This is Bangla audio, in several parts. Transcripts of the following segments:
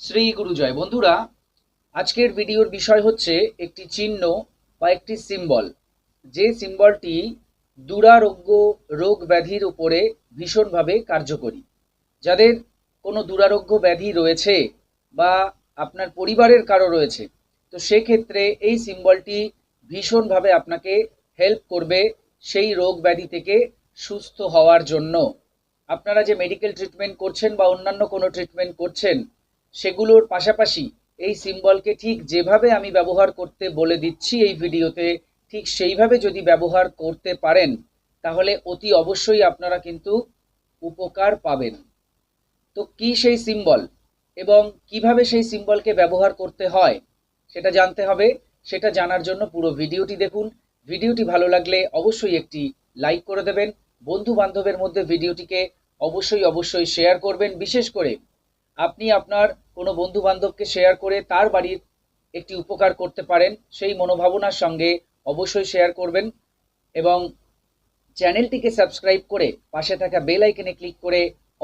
শ্রী গুরুজয় বন্ধুরা, আজকের ভিডিওর বিষয় হচ্ছে একটি চিহ্ন বা একটি সিম্বল। যে সিম্বলটি দুরারোগ্য রোগ ব্যাধির উপরে ভীষণভাবে কার্যকরী। যাদের কোনো দুরারোগ্য ব্যাধি রয়েছে বা আপনার পরিবারের কারও রয়েছে, তো সেক্ষেত্রে এই সিম্বলটি ভীষণভাবে আপনাকে হেল্প করবে সেই রোগ ব্যাধি থেকে সুস্থ হওয়ার জন্য। আপনারা যে মেডিকেল ট্রিটমেন্ট করছেন বা অন্যান্য কোনো ট্রিটমেন্ট করছেন সেগুলোর পাশাপাশি এই সিম্বলকে ঠিক যেভাবে আমি ব্যবহার করতে বলে দিচ্ছি এই ভিডিওতে, ঠিক সেইভাবে যদি ব্যবহার করতে পারেন, তাহলে অতি অবশ্যই আপনারা কিন্তু উপকার পাবেন। তো কি সেই সিম্বল এবং কীভাবে সেই সিম্বলকে ব্যবহার করতে হয়, সেটা জানতে হবে। সেটা জানার জন্য পুরো ভিডিওটি দেখুন। ভিডিওটি ভালো লাগলে অবশ্যই একটি লাইক করে দেবেন। বন্ধু বান্ধবের মধ্যে ভিডিওটিকে অবশ্যই অবশ্যই শেয়ার করবেন। বিশেষ করে আপনি আপনার কোনো বন্ধু বান্ধবকে শেয়ার করে তার বাড়ির একটি উপকার করতে পারেন, সেই মনোভাবনার সঙ্গে অবশ্যই শেয়ার করবেন এবং চ্যানেলটিকে সাবস্ক্রাইব করে পাশে থাকা বেল আইকনে ক্লিক করে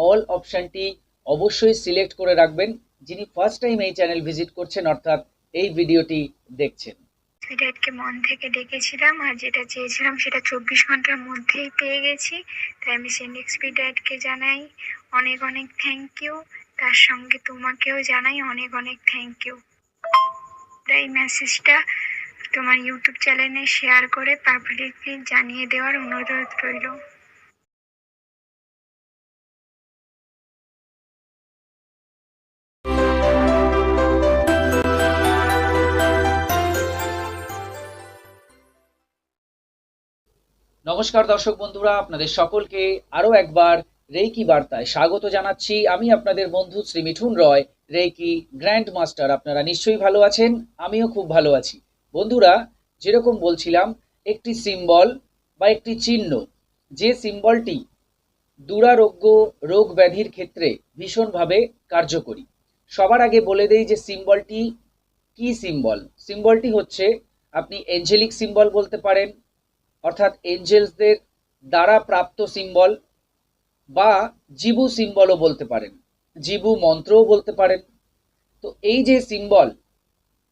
অল অপশনটি অবশ্যই সিলেক্ট করে রাখবেন, যিনি ফার্স্ট টাইম এই চ্যানেল ভিজিট করছেন, অর্থাৎ এই ভিডিওটি দেখছেন। এক্সপিডাইটকে মন থেকে ডেকেছিলাম আর যেটা চেয়েছিলাম সেটা চব্বিশ ঘণ্টার মধ্যেই পেয়ে গেছি। তাই আমি সেন্ড এক্সপিডাইটকে জানাই। অনেক অনেক থ্যাংক ইউ তার সঙ্গে তোমাকেও জানাই অনেক অনেক থ্যাংক ইউ এই মেসেজটা তোমার ইউটিউব চ্যানেলে শেয়ার করে পাবলিকলি জানিয়ে দেওয়ার অনুরোধ রইল। নমস্কার দর্শক বন্ধুরা, আপনাদের সকলকে আরও একবার রেইকি বার্তায় স্বাগত জানাচ্ছি আমি আপনাদের বন্ধু Shri Mithun Roy, reiki grand master আপনারা নিশ্চয়ই ভালো আছেন, আমিও খুব ভালো আছি। বন্ধুরা, যেরকম বলছিলাম, একটি সিম্বল বা একটি চিহ্ন, যে সিম্বলটি দুরারোগ্য রোগ ব্যাধির ক্ষেত্রে ভীষণভাবে কার্যকরী। সবার আগে বলে দেই যে সিম্বলটি কি সিম্বল? সিম্বলটি হচ্ছে, আপনি এঞ্জেলিক সিম্বল বলতে পারেন, অর্থাৎ এঞ্জেলসদের দ্বারা প্রাপ্ত সিম্বল বা জিবু সিম্বলও বলতে পারেন, জিবু মন্ত্রও বলতে পারেন। তো এই যে সিম্বল,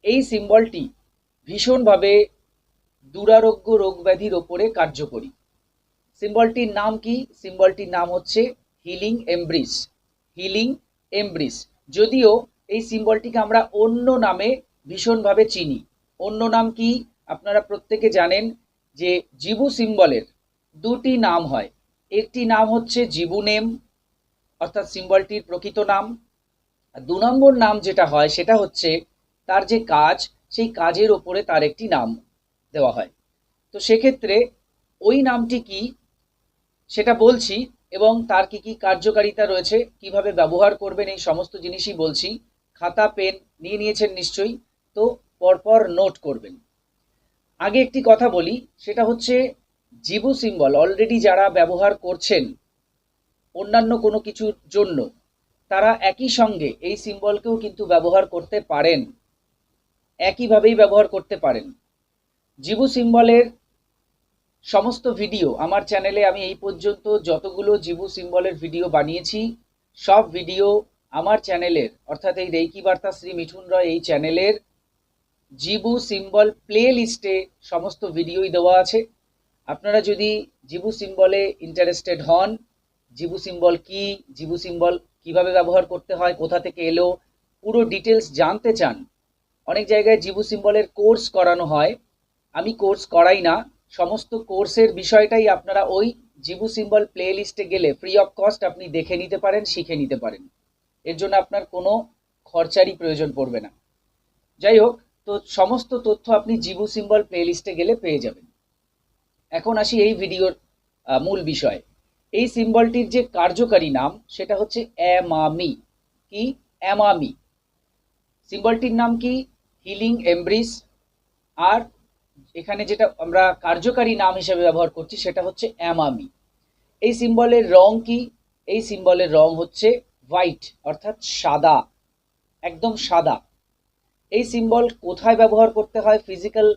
এই সিম্বলটি ভীষণভাবে দুরারোগ্য রোগ ব্যাধির ওপরে কার্যকরী। সিম্বলটির নাম কি? সিম্বলটির নাম হচ্ছে হিলিং এমব্রিস হিলিং এমব্রিস। যদিও এই সিম্বলটিকে আমরা অন্য নামে ভীষণভাবে চিনি। অন্য নাম কি? আপনারা প্রত্যেকে জানেন যে জিবু সিম্বলের দুটি নাম হয়। একটি নাম হচ্ছে জিবু নেম, অর্থাৎ সিম্বলটির প্রকৃত নাম। দু নম্বর নাম যেটা হয়, সেটা হচ্ছে তার যে কাজ, সেই কাজের ওপরে তার একটি নাম দেওয়া হয়। তো সেক্ষেত্রে ওই নামটি কি, সেটা বলছি এবং তার কি কি কার্যকারিতা রয়েছে, কীভাবে ব্যবহার করবেন, এই সমস্ত জিনিসই বলছি। খাতা, পেন নিয়ে নিয়েছেন নিশ্চয়ই। তো পরপর নোট করবেন। আগে একটি কথা বলি, সেটা হচ্ছে জিবু সিম্বল অলরেডি যারা ব্যবহার করছেন, অন্যান্য কোনো কিছুর জন্য, তারা একই সঙ্গে এই সিম্বলকেও কিন্তু ব্যবহার করতে পারেন, একইভাবেই ব্যবহার করতে পারেন। জিবু সিম্বলের সমস্ত ভিডিও আমার চ্যানেলে আমি এই পর্যন্ত যতগুলো জিবু সিম্বলের ভিডিও বানিয়েছি, সব ভিডিও আমার চ্যানেলের অর্থাৎ এই রেইকি বার্তা শ্রী মিঠুন রয় এই চ্যানেলের জিবু সিম্বল প্লে লিস্টে সমস্ত ভিডিওই দেওয়া আছে। আপনারা যদি জিবু সিম্বলে ইন্টারেস্টেড হন, জিবু সিম্বল কি, জিবু সিম্বল কীভাবে ব্যবহার করতে হয়, কোথা থেকে এলো, পুরো ডিটেলস জানতে চান, অনেক জায়গায় জিবু সিম্বলের কোর্স করানো হয়। আমি কোর্স করাই না, সমস্ত কোর্সের বিষয়টাই আপনারা ওই জিবু সিম্বল প্লে লিস্টে গেলে ফ্রি অফ কস্ট আপনি দেখে নিতে পারেন, শিখে নিতে পারেন। এর জন্য আপনার কোনো খরচারই প্রয়োজন পড়বে না। যাই হোক, তো সমস্ত তথ্য আপনি জিবু সিম্বল প্লে লিস্টে গেলে পেয়ে যাবেন। এখন আসি এই ভিডিওর মূল বিষয়। এই সিম্বলটির যে কার্যকারী নাম, সেটা হচ্ছে অ্যামামি। কি? অ্যামামি। সিম্বলটির নাম কি? হিলিং এমব্রিস। আর এখানে যেটা আমরা কার্যকারী নাম হিসেবে ব্যবহার করছি, সেটা হচ্ছে অ্যামামি। এই সিম্বলের রং কি? এই সিম্বলের রং হচ্ছে হোয়াইট, অর্থাৎ সাদা, একদম সাদা। এই সিম্বল কোথায় ব্যবহার করতে হয়? ফিজিক্যাল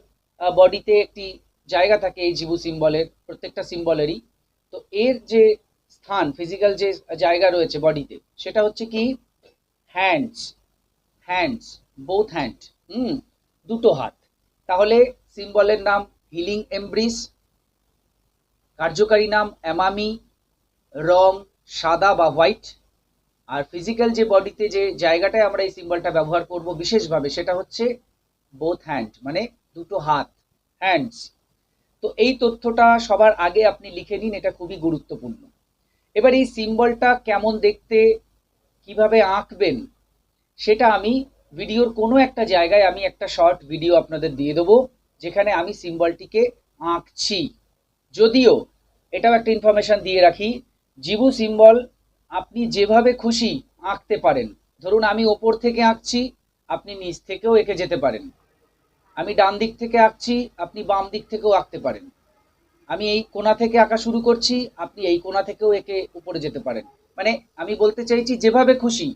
বডিতে একটি জায়গা থাকে এই জিবু সিম্বলের, প্রত্যেকটা সিম্বলেরই। তো এর যে স্থান ফিজিক্যাল যে জায়গা রয়েছে বডিতে, সেটা হচ্ছে কি? Hands hands both hand hmm, দুটো হাত। তাহলে সিম্বলের নাম হিলিং এমব্রিস কার্যকারী নাম অ্যামামি রং সাদা বা হোয়াইট আর ফিজিক্যাল যে বডিতে যে জায়গাটায় আমরা এই সিম্বলটা ব্যবহার করব বিশেষভাবে, সেটা হচ্ছে বোথ হ্যান্ড মানে দুটো হাত হ্যান্ডস তো এই তথ্যটা সবার আগে আপনি লিখে নিন, এটা খুবই গুরুত্বপূর্ণ। এবার এই সিম্বলটা কেমন দেখতে, কীভাবে আঁকবেন, সেটা আমি ভিডিওর কোনো একটা জায়গায় আমি একটা শর্ট ভিডিও আপনাদের দিয়ে দেবো, যেখানে আমি সিম্বলটিকে আঁকছি। যদিও এটাও একটা ইনফরমেশন দিয়ে রাখি, জিবু সিম্বল, আপনি যেভাবে খুশি আঁকতে পারেন। ধরুন আমি ওপর থেকে আঁকছি, আপনি নিচ থেকেও এঁকে যেতে পারেন। আমি ডান দিক থেকে আঁকছি, আপনি বাম দিক থেকেও আঁকতে পারেন। আমি এই কোণা থেকে আঁকা শুরু করছি, আপনি এই কোণা থেকেও এঁকে উপরে যেতে পারেন। মানে আমি বলতে চাইছি, যেভাবে খুশি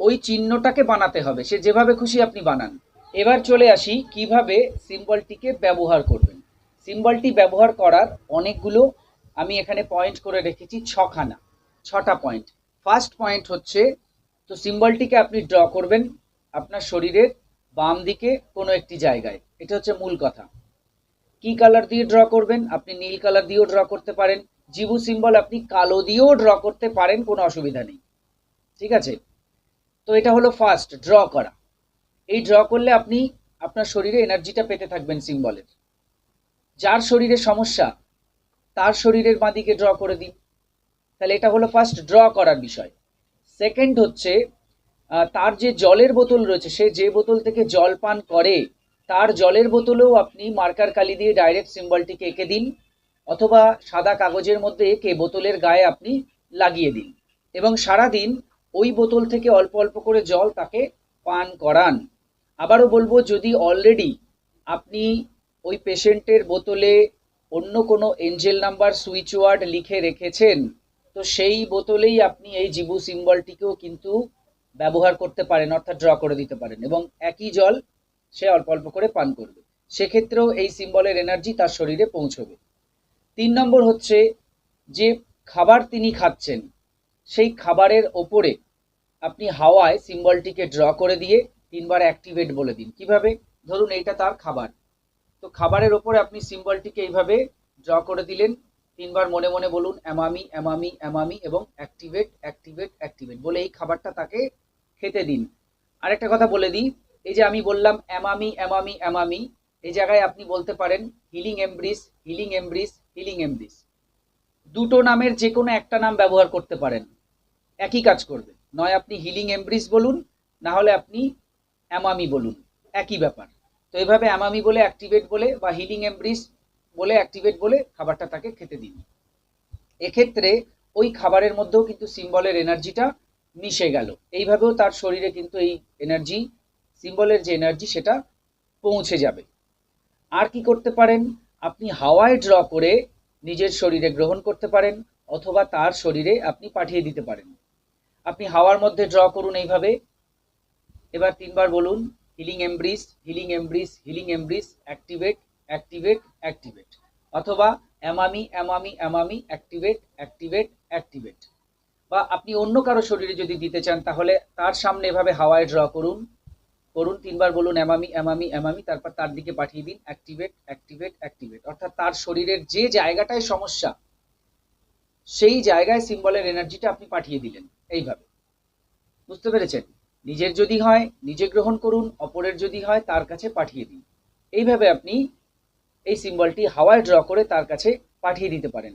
ওই চিহ্নটাকে বানাতে হবে। সে যেভাবে খুশি আপনি বানান। এবার চলে আসি কীভাবে সিম্বলটিকে ব্যবহার করবেন। সিম্বলটি ব্যবহার করার অনেকগুলো আমি এখানে পয়েন্ট করে রেখেছি, ছখানা, ছটা পয়েন্ট। ফার্স্ট পয়েন্ট হচ্ছে, তো সিম্বলটিকে আপনি ড্র করবেন, আপনার শরীরের বাম দিকে কোনো একটি জায়গায়। এটা হচ্ছে মূল কথা। কি কালার দিয়ে ড্র করবেন? আপনি নীল কালার দিয়েও ড্র করতে পারেন। জিবু সিম্বল আপনি কালো দিয়েও ড্র করতে পারেন, কোনো অসুবিধা নেই। ঠিক আছে? তো এটা হলো ফার্স্ট ড্র করা। এই ড্র করলে আপনি আপনার শরীরে এনার্জিটা পেতে থাকবেন সিম্বলের যার শরীরে সমস্যা, তার শরীরের বাঁদিকে ড্র করে দিন। তাহলে এটা হলো ফার্স্ট ড্র করার বিষয়। সেকেন্ড হচ্ছে তার যে জলের বোতল রয়েছে, সে যে বোতল থেকে জল পান করে, তার জলের বোতলেও আপনি মার্কার কালি দিয়ে ডাইরেক্ট সিম্বলটিকে এঁকে দিন, অথবা সাদা কাগজের মধ্যে এঁকে বোতলের গায়ে আপনি লাগিয়ে দিন। এবং সারা দিন ওই বোতল থেকে অল্প অল্প করে জল তাকে পান করান। আবারও বলব, যদি অলরেডি আপনি ওই পেশেন্টের বোতলে অন্য কোনো এঞ্জেল নাম্বার সুইচ ওয়ার্ড লিখে রেখেছেন, তো সেই বোতলেই আপনি এই জিবু সিম্বলটিকেও কিন্তু ব্যবহার করতে পারেন, অর্থাৎ ড্র করে দিতে পারেন এবং একই জল সে অল্প অল্প করে পান করবে। সেক্ষেত্রেও এই সিম্বলের এনার্জি তার শরীরে পৌঁছবে। তিন নম্বর হচ্ছে যে খাবার তিনি খাচ্ছেন, সেই খাবারের ওপরে আপনি হাওয়ায় সিম্বলটিকে ড্র করে দিয়ে তিনবার অ্যাক্টিভেট বলে দিন। কীভাবে? ধরুন এইটা তার খাবার। তো খাবারের ওপরে আপনি সিম্বলটিকে এইভাবে ড্র করে দিলেন, তিনবার মনে মনে বলুন অ্যামামি অ্যামামি অ্যামামি এবং অ্যাক্টিভেট অ্যাক্টিভেট অ্যাক্টিভেট বলে এই খাবারটা তাকে খেতে দিন। আরেকটা কথা বলে দিই, এই যে আমি বললাম অ্যামামি অ্যামামি অ্যামামি এই জায়গায় আপনি বলতে পারেন healing embrace healing embrace healing embrace দুটো নামের যে কোনো একটা নাম ব্যবহার করতে পারেন, একই কাজ করবে। নয় আপনি হিলিং এমব্রিস বলুন, না হলে আপনি অ্যামামি বলুন, একই ব্যাপার। তো এভাবে অ্যামামি বলে অ্যাক্টিভেট বলে বা হিলিং এমব্রিস বলে অ্যাক্টিভেট বলে খাবারটা তাকে খেতে দিন। এক্ষেত্রে ওই খাবারের মধ্যেও কিন্তু সিম্বলের এনার্জিটা মিশে গেল। এইভাবেও তার শরীরে কিন্তু এই এনার্জি সিম্বলের যে এনার্জি সেটা পৌঁছে যাবে। আর কি করতে পারেন? আপনি হাওয়ায় ড্র করে নিজের শরীরে গ্রহণ করতে পারেন, অথবা তার শরীরে আপনি পাঠিয়ে দিতে পারেন। আপনি হাওয়ার মধ্যে ড্র করুন এইভাবে। এবার তিনবার বলুন healing embrace healing embrace healing embrace activate activate activate অথবা অ্যামামি অ্যামামি অ্যামামি অ্যাক্টিভেট অ্যাক্টিভেট অ্যাক্টিভেট বা আপনি অন্য কারও শরীরে যদি দিতে চান, তাহলে তার সামনে এভাবে হাওয়ায় ড্র করুন। করুন, তিনবার বলুন অ্যামামি অ্যামামি অ্যামামি তারপর তার দিকে পাঠিয়ে দিন, অ্যাক্টিভেট অ্যাক্টিভেট অ্যাক্টিভেট অর্থাৎ তার শরীরের যে জায়গাটায় সমস্যা, সেই জায়গায় সিম্বলের এনার্জিটা আপনি পাঠিয়ে দিলেন, এইভাবে। বুঝতে পেরেছেন? নিজের যদি হয়, নিজে গ্রহণ করুন, অপরের যদি হয়, তার কাছে পাঠিয়ে দিন। এইভাবে আপনি এই সিম্বলটি হাওয়ায় ড্র করে তার কাছে পাঠিয়ে দিতে পারেন।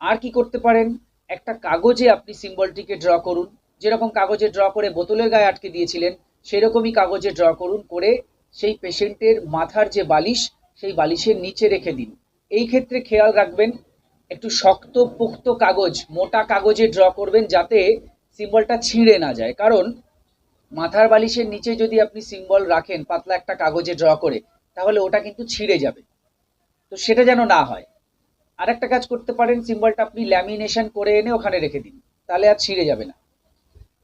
আর কি করতে পারেন? একটা কাগজে আপনি সিম্বলটিকে ড্র করুন। যেরকম কাগজে ড্র করে বোতলের গায়ে আটকে দিয়েছিলেন, সেরকমই কাগজে ড্র করুন করে সেই পেশেন্টের মাথার যে বালিশ, সেই বালিশের নিচে রেখে দিন। এই ক্ষেত্রে খেয়াল রাখবেন, একটু শক্ত পোক্ত কাগজ, মোটা কাগজে ড্র করবেন যাতে সিম্বলটা ছিঁড়ে না যায়। কারণ মাথার বালিশের নিচে যদি আপনি সিম্বল রাখেন, পাতলা একটা কাগজে ড্র করে, তাহলে ওটা কিন্তু ছিঁড়ে যাবে। তো সেটা যেন না হয়। আর একটা কাজ করতে পারেন, সিম্বলটা আপনি ল্যামিনেশন করে এনে ওখানে রেখে দিন, তাহলে আর ছিঁড়ে যাবে না।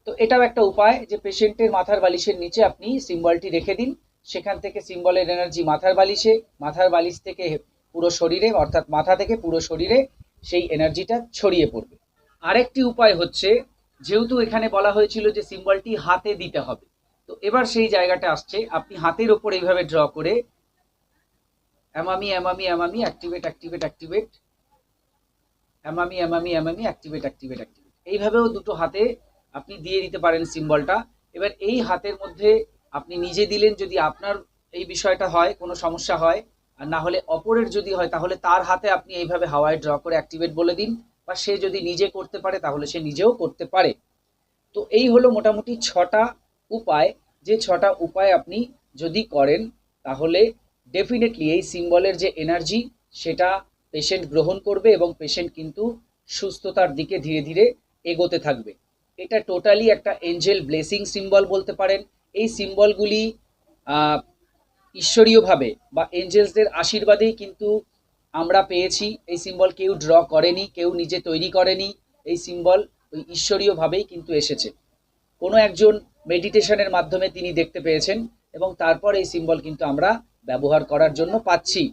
তো এটাও একটা উপায় যে পেশেন্টের মাথার বালিশের নিচে আপনি সিম্বলটি রেখে দিন, সেখান থেকে সিম্বলের এনার্জি মাথার বালিশে, মাথার বালিশ থেকে পুরো শরীরে, অর্থাৎ মাথা থেকে পুরো শরীরে সেই এনার্জিটা ছড়িয়ে পড়বে। আরেকটি উপায় হচ্ছে, যেহেতু এখানে বলা হয়েছিল যে সিম্বলটি হাতে দিতে হবে, তো এবার সেই জায়গাটা আসছে, আপনি হাতের ওপর এইভাবে ড্র করে, অ্যামামি অ্যামামি অ্যামামি অ্যাক্টিভেট অ্যাক্টিভেট অ্যাক্টিভেট অ্যামামি অ্যামামি অ্যামামি অ্যাক্টিভেট অ্যাক্টিভেট অ্যাক্টিভেট এইভাবেও দুটো হাতে আপনি দিয়ে দিতে পারেন সিম্বলটা। এবার এই হাতের মধ্যে আপনি নিজে দিলেন, যদি আপনার এই বিষয়টা হয়, কোনো সমস্যা হয়, আর না হলে অপরের যদি হয়, তাহলে তার হাতে আপনি এইভাবে হাওয়ায় ড্র করে অ্যাক্টিভেট বলে দিন, বা সে যদি নিজে করতে পারে, তাহলে সে নিজেও করতে পারে। তো এই হলো মোটামুটি ছটা উপায়। যে ছটা উপায় আপনি যদি করেন, তাহলে ডেফিনেটলি এই সিম্বলের যে এনার্জি সেটা পেশেন্ট গ্রহণ করবে এবং পেশেন্ট কিন্তু সুস্থতার দিকে ধীরে ধীরে এগোতে থাকবে। এটা টোটালি একটা এঞ্জেল ব্লেসিং সিম্বল বলতে পারেন। এই সিম্বলগুলি ঈশ্বরীয়ভাবে বা এঞ্জেলসদের আশীর্বাদেই কিন্তু আমরা পেয়েছি। এই সিম্বল কেউ ড্র করেনি, কেউ নিজে তৈরি করেনি। এই সিম্বল ওই ঈশ্বরীয়ভাবেই কিন্তু এসেছে। কোনো একজন মেডিটেশনের মাধ্যমে তিনি দেখতে পেয়েছেন এবং তারপর এই সিম্বল কিন্তু আমরা ব্যবহার করার জন্য পাচ্ছি।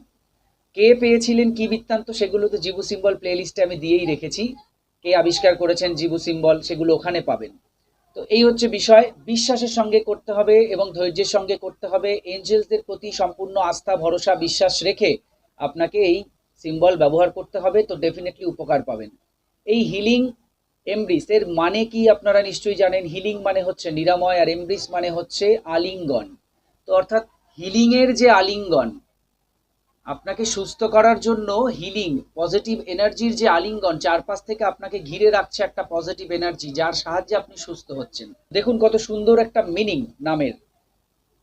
কে পেয়েছিলেন, কি বৃত্তান্ত, সেগুলো তো জিবু সিম্বল প্লেলিস্টে আমি দিয়েই রেখেছি। কে আবিষ্কার করেছেন জিবু সিম্বল, সেগুলো ওখানে পাবেন। তো এই হচ্ছে বিষয়। বিশ্বাসের সঙ্গে করতে হবে এবং ধৈর্যের সঙ্গে করতে হবে। এঞ্জেলসদের প্রতি সম্পূর্ণ আস্থা, ভরসা, বিশ্বাস রেখে আপনাকে এই সিম্বল ব্যবহার করতে হবে। তো ডেফিনেটলি উপকার পাবেন। এই হিলিং এমব্রিস এর মানে কি আপনারা নিশ্চয়ই জানেন। হিলিং মানে হচ্ছে নিরাময় আর এমব্রিস মানে হচ্ছে আলিঙ্গন। তো অর্থাৎ হিলিংয়ের যে আলিঙ্গন আপনাকে সুস্থ করার জন্য হিলিং পজিটিভ এনার্জির যে আলিঙ্গন, চারপাশ থেকে আপনাকে ঘিরে রাখছে একটা পজিটিভ এনার্জি যার সাহায্যে আপনি সুস্থ হচ্ছেন। দেখুন কত সুন্দর একটা মিনিং নামের।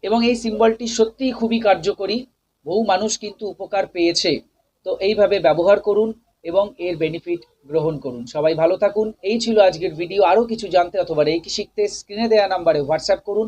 এবং এই সিম্বলটি সত্যিই খুবই কার্যকরী। বহু মানুষ কিন্তু উপকার পেয়েছে। তো এইভাবে ব্যবহার করুন এবং এর বেনিফিট গ্রহণ করুন। সবাই ভালো থাকুন। এই ছিল আজকের ভিডিও আরও কিছু জানতে অথবা রেকি শিখতে স্ক্রিনে দেওয়া নাম্বারে হোয়াটসঅ্যাপ করুন।